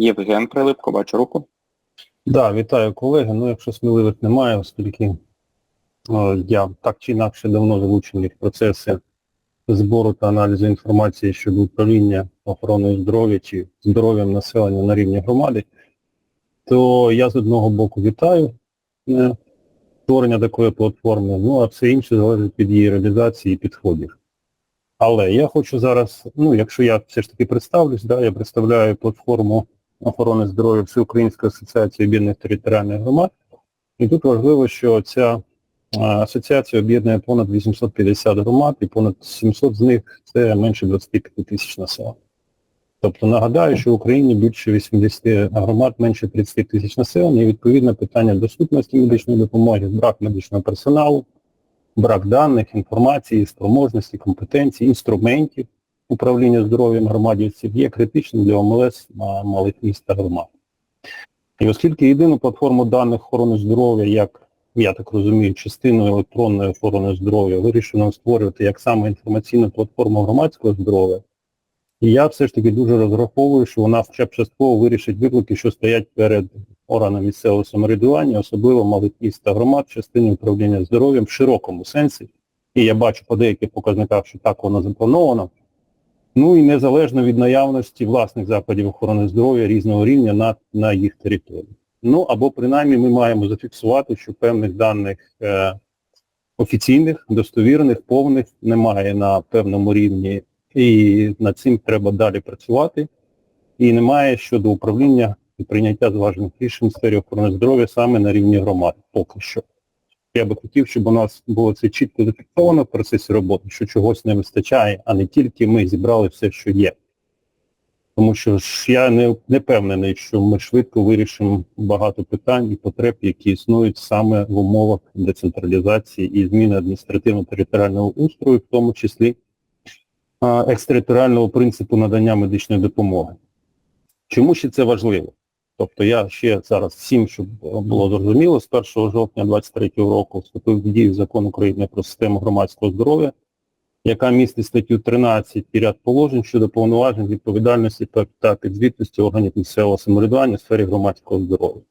Євген Прилипко, бачу руку. Да, вітаю колеги. Ну, якщо сміливих немає, оскільки е, я так чи інакше давно залучений в процеси збору та аналізу інформації щодо управління охороною здоров'я чи здоров'ям населення на рівні громади, то я з одного боку вітаю е, створення такої платформи, ну а все інше залежить від її реалізації і підходів. Але я хочу зараз, ну якщо я все ж таки представлюсь, да, я представляю платформу охорони здоров'я Всеукраїнської асоціації об'єднаних територіальних громад. І тут важливо, що ця асоціація об'єднує понад 850 громад і понад 700 з них це менше 25 тисяч населення. Тобто нагадаю, що в Україні більше 80 громад, менше 30 тисяч населення, і відповідно питання доступності медичної допомоги, брак медичного персоналу, брак даних, інформації, спроможності, компетенцій, інструментів управління здоров'ям громадівців є критичним для ОМЛС на малих міст та громад. І оскільки єдину платформу даних охорони здоров'я, як я так розумію, частиною електронної охорони здоров'я вирішено створювати як саме інформаційну платформу громадського здоров'я, і я все ж таки дуже розраховую, що вона хоча б частково вирішить виклики, що стоять перед органами місцевого самоврядування, особливо малих міст та громад, частини управління здоров'ям в широкому сенсі. І я бачу по деяких показниках, що так воно заплановано. Ну і незалежно від наявності власних закладів охорони здоров'я різного рівня на, на їх території. Ну або принаймні ми маємо зафіксувати, що певних даних е, офіційних, достовірних, повних немає на певному рівні, і над цим треба далі працювати. І немає щодо управління і прийняття зважених рішень в сфері охорони здоров'я саме на рівні громади поки що. Я би хотів, щоб у нас було це чітко зафіксовано в процесі роботи, що чогось не вистачає, а не тільки ми зібрали все, що є. Тому що ж я не, не впевнений, що ми швидко вирішимо багато питань і потреб, які існують саме в умовах децентралізації і зміни адміністративно-територіального устрою, в тому числі екстериторіального принципу надання медичної допомоги. Чому ще це важливо? Тобто я ще зараз всім, щоб було зрозуміло, з 1 жовтня 2023 року вступив в дію закон України про систему громадського здоров'я, яка містить статтю 13 і ряд положень щодо повноважень відповідальності та підзвітності органів місцевого самоврядування в сфері громадського здоров'я.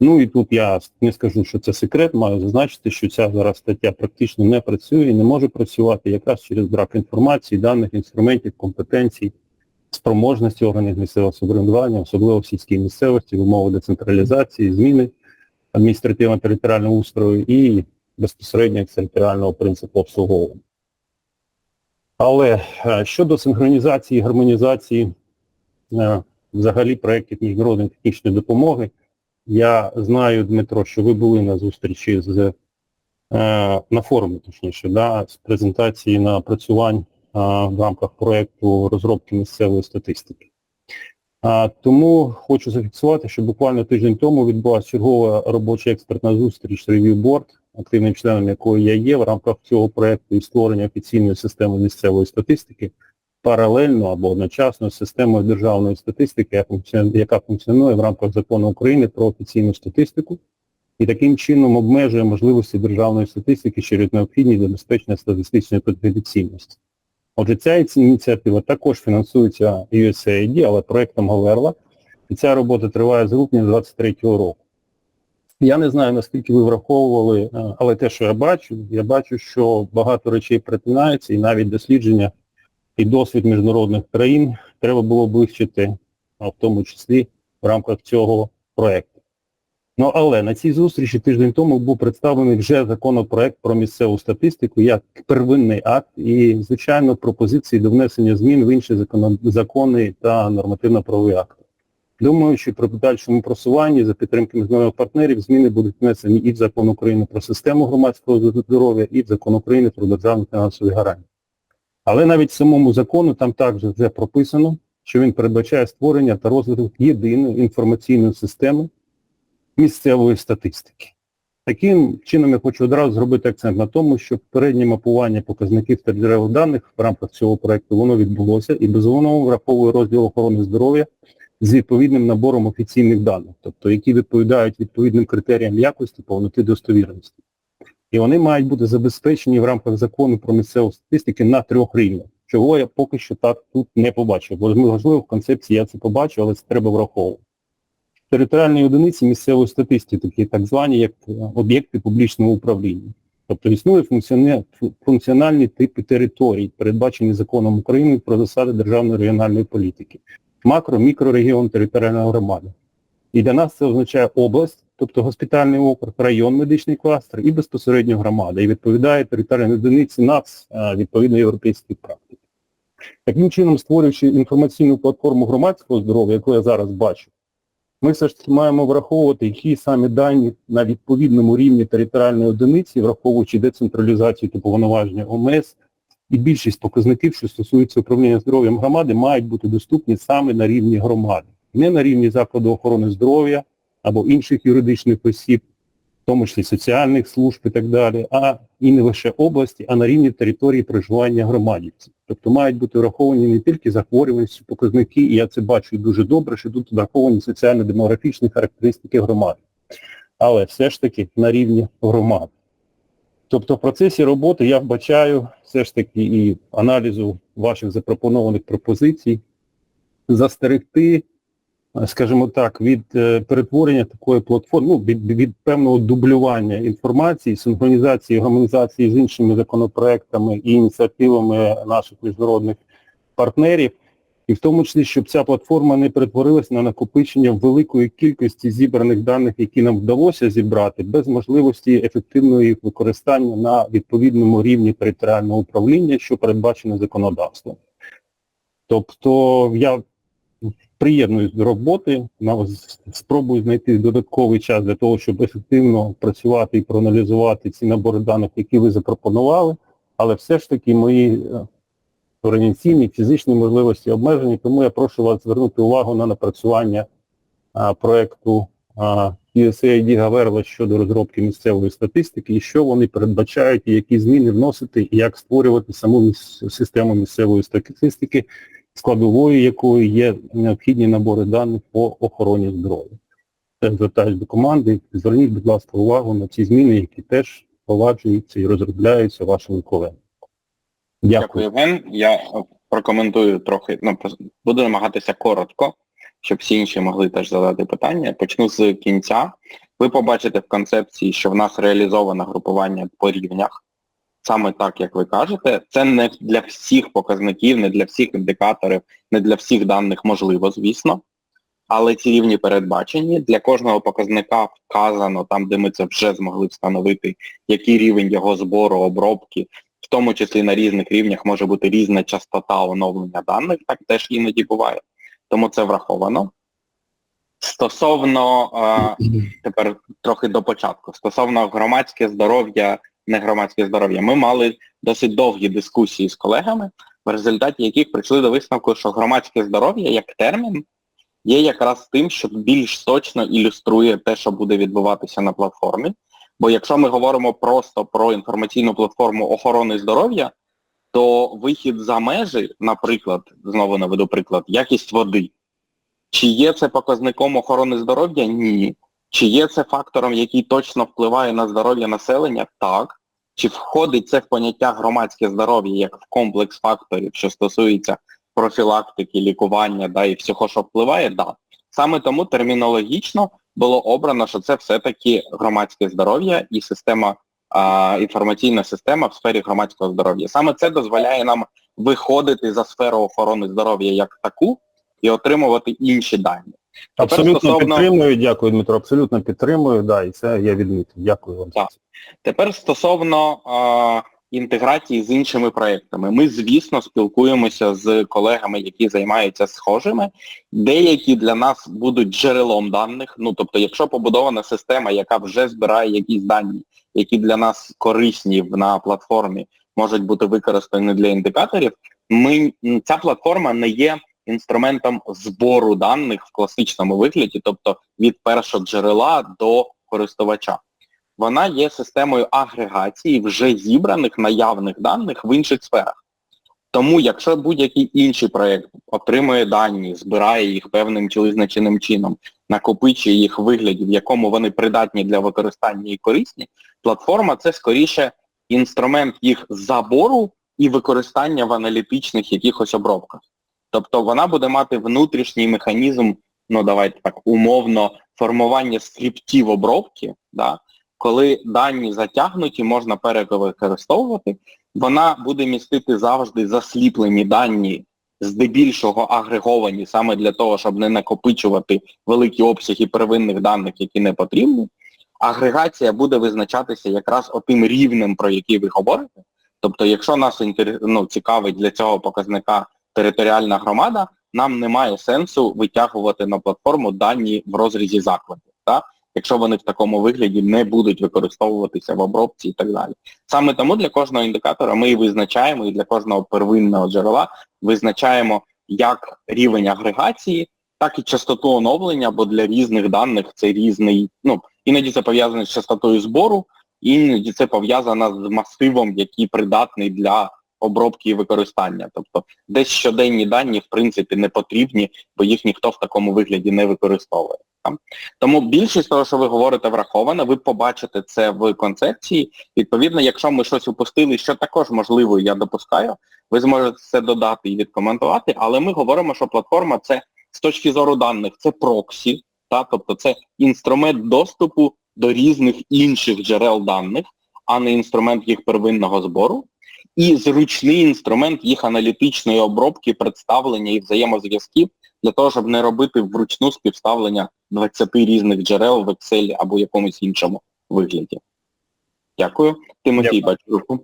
Ну і тут я не скажу, що це секрет, маю зазначити, що ця зараз стаття практично не працює і не може працювати якраз через брак інформації, даних, інструментів, компетенцій, спроможності органів місцевого самоврядування, особливо в сільській місцевості, в умовах децентралізації, зміни адміністративно-територіального устрою і безпосередньо територіального принципу обслуговування. Але е, щодо синхронізації і гармонізації е, взагалі проєктів міжнародної технічної допомоги, я знаю, Дмитро, що ви були на зустрічі з е, на форумі, точніше, да, з презентації напрацювань в рамках проєкту розробки місцевої статистики. Тому хочу зафіксувати, що буквально тиждень тому відбулася чергова робоча експертна зустріч Review Board, активним членом якої я є в рамках цього проєкту і створення офіційної системи місцевої статистики паралельно або одночасно з системою державної статистики, яка функціонує в рамках закону України про офіційну статистику і таким чином обмежує можливості державної статистики через необхідність забезпечення статистичної конфіденційності. Отже, ця ініціатива також фінансується USAID, але проєктом Говерла. І ця робота триває з грудня 2023 року. Я не знаю, наскільки ви враховували, але те, що я бачу, я бачу, що багато речей перетинаються, і навіть дослідження і досвід міжнародних країн треба було б вивчити, в тому числі в рамках цього проєкту. Ну, але на цій зустрічі тиждень тому був представлений вже законопроект про місцеву статистику як первинний акт і, звичайно, пропозиції до внесення змін в інші закони та нормативно-правові акти. Думаю, що при подальшому просуванні за підтримки міжнародних партнерів зміни будуть внесені і в закон України про систему громадського здоров'я, і в закон України про державні фінансові гарантії. Але навіть в самому закону там також вже прописано, що він передбачає створення та розвиток єдиної інформаційної системи місцевої статистики. Таким чином я хочу одразу зробити акцент на тому, що переднє мапування показників та джерел даних в рамках цього проєкту воно відбулося і безумовно враховує розділ охорони здоров'я з відповідним набором офіційних даних, тобто які відповідають відповідним критеріям якості, повноти достовірності. І вони мають бути забезпечені в рамках закону про місцеву статистику на трьох рівнях. чого я поки що так тут не побачив. Бо можливо в концепції я це побачив, але це треба враховувати. Територіальні одиниці місцевої статистики, так звані як е, об'єкти публічного управління. Тобто існує функціональні типи територій, передбачені законом України про засади державної регіональної політики. Макро, мікрорегіон, територіальна громада. І для нас це означає область, тобто госпітальний округ, район, медичний кластер і безпосередньо громада. І відповідає територіальній одиниці НАЦ відповідно європейських практик. Таким чином, створюючи інформаційну платформу громадського здоров'я, яку я зараз бачу, ми все ж таки маємо враховувати, які саме дані на відповідному рівні територіальної одиниці, враховуючи децентралізацію типу повноваження ОМС, і більшість показників, що стосуються управління здоров'ям громади, мають бути доступні саме на рівні громади, не на рівні закладу охорони здоров'я або інших юридичних осіб, в тому числі соціальних служб і так далі, а і не лише області, а на рівні території проживання громадівців. Тобто мають бути враховані не тільки захворюваності, показники, і я це бачу дуже добре, що тут враховані соціально-демографічні характеристики громади, але все ж таки на рівні громад. Тобто в процесі роботи я вбачаю все ж таки і аналізу ваших запропонованих пропозицій, застерегти, скажімо так, від е, перетворення такої платформи, ну, від, від певного дублювання інформації, синхронізації, гармонізації з іншими законопроектами і ініціативами наших міжнародних партнерів, і в тому числі, щоб ця платформа не перетворилася на накопичення великої кількості зібраних даних, які нам вдалося зібрати, без можливості ефективного їх використання на відповідному рівні територіального управління, що передбачено законодавством. Тобто я приєднуюсь до роботи, спробую знайти додатковий час для того, щоб ефективно працювати і проаналізувати ці набори даних, які ви запропонували, але все ж таки мої е, організаційні, фізичні можливості обмежені, тому я прошу вас звернути увагу на напрацювання а, проекту USAID Гаверла щодо розробки місцевої статистики і що вони передбачають, і які зміни вносити, і як створювати саму систему місцевої статистики, складовою якої є необхідні набори даних по охороні здоров'я. Це звертаюсь до команди. Зверніть, будь ласка, увагу на ці зміни, які теж впроваджуються і розробляються вашими колегами. Дякую, Євген. Я прокоментую трохи, ну, буду намагатися коротко, щоб всі інші могли теж задати питання. Почну з кінця. Ви побачите в концепції, що в нас реалізоване групування по рівнях. Саме так, як ви кажете, це не для всіх показників, не для всіх індикаторів, не для всіх даних можливо, звісно. Але ці рівні передбачені. Для кожного показника вказано, там, де ми це вже змогли встановити, який рівень його збору, обробки, в тому числі на різних рівнях може бути різна частота оновлення даних, так теж іноді буває. Тому це враховано. Стосовно, е, тепер трохи до початку, стосовно громадське здоров'я, не громадське здоров'я, ми мали досить довгі дискусії з колегами, в результаті яких прийшли до висновку, що громадське здоров'я як термін є якраз тим, що більш точно ілюструє те, що буде відбуватися на платформі. Бо якщо ми говоримо просто про інформаційну платформу охорони здоров'я, то вихід за межі, наприклад, знову наведу приклад, якість води. Чи є це показником охорони здоров'я? Ні. Чи є це фактором, який точно впливає на здоров'я населення? Так. Чи входить це в поняття громадське здоров'я як в комплекс факторів, що стосується профілактики, лікування, да, і всього, що впливає? Да. Саме тому термінологічно було обрано, що це все-таки громадське здоров'я і система, а, інформаційна система в сфері громадського здоров'я. Саме це дозволяє нам виходити за сферу охорони здоров'я як таку і отримувати інші дані. Тепер Абсолютно стосовно- підтримую, дякую, Дмитро, абсолютно підтримую, да, і це я відмітив. Дякую вам. Так. Тепер стосовно а, інтеграції з іншими проектами. Ми, звісно, спілкуємося з колегами, які займаються схожими. Деякі для нас будуть джерелом даних. Ну, тобто, якщо побудована система, яка вже збирає якісь дані, які для нас корисні на платформі, можуть бути використані для індикаторів, ми, ця платформа не є інструментом збору даних в класичному вигляді, тобто від першого джерела до користувача вона є системою агрегації вже зібраних наявних даних в інших сферах. Тому якщо будь-який інший проєкт отримує дані, збирає їх певним чи визначеним чином, накопичує їх в вигляді, в якому вони придатні для використання і корисні, платформа це скоріше інструмент їх забору і використання в аналітичних якихось обробках. Тобто вона буде мати внутрішній механізм, ну давайте так, умовно, формування скриптів обробки, да, коли дані затягнуті, можна перевикористовувати, вона буде містити завжди засліплені дані, здебільшого агреговані саме для того, щоб не накопичувати великі обсяги первинних даних, які не потрібні. Агрегація буде визначатися якраз отим рівнем, про який ви говорите. Тобто, якщо нас ну, цікавить для цього показника територіальна громада, нам немає сенсу витягувати на платформу дані в розрізі закладів, так? якщо вони в такому вигляді не будуть використовуватися в обробці і так далі. Саме тому для кожного індикатора ми і визначаємо, і для кожного первинного джерела визначаємо як рівень агрегації, так і частоту оновлення, бо для різних даних це різний, ну, іноді це пов'язано з частотою збору, іноді це пов'язано з масивом, який придатний для обробки і використання. Тобто десь щоденні дані, в принципі, не потрібні, бо їх ніхто в такому вигляді не використовує. Тому більшість того, що ви говорите, враховано, ви побачите це в концепції. Відповідно, якщо ми щось упустили, що також можливо, я допускаю, ви зможете це додати і відкоментувати, але ми говоримо, що платформа це з точки зору даних, це проксі, та, тобто це інструмент доступу до різних інших джерел даних, а не інструмент їх первинного збору, і зручний інструмент їх аналітичної обробки, представлення і взаємозв'язків для того, щоб не робити вручну співставлення 20 різних джерел в Excel або якомусь іншому вигляді. Дякую. Тимофій, бачу руку.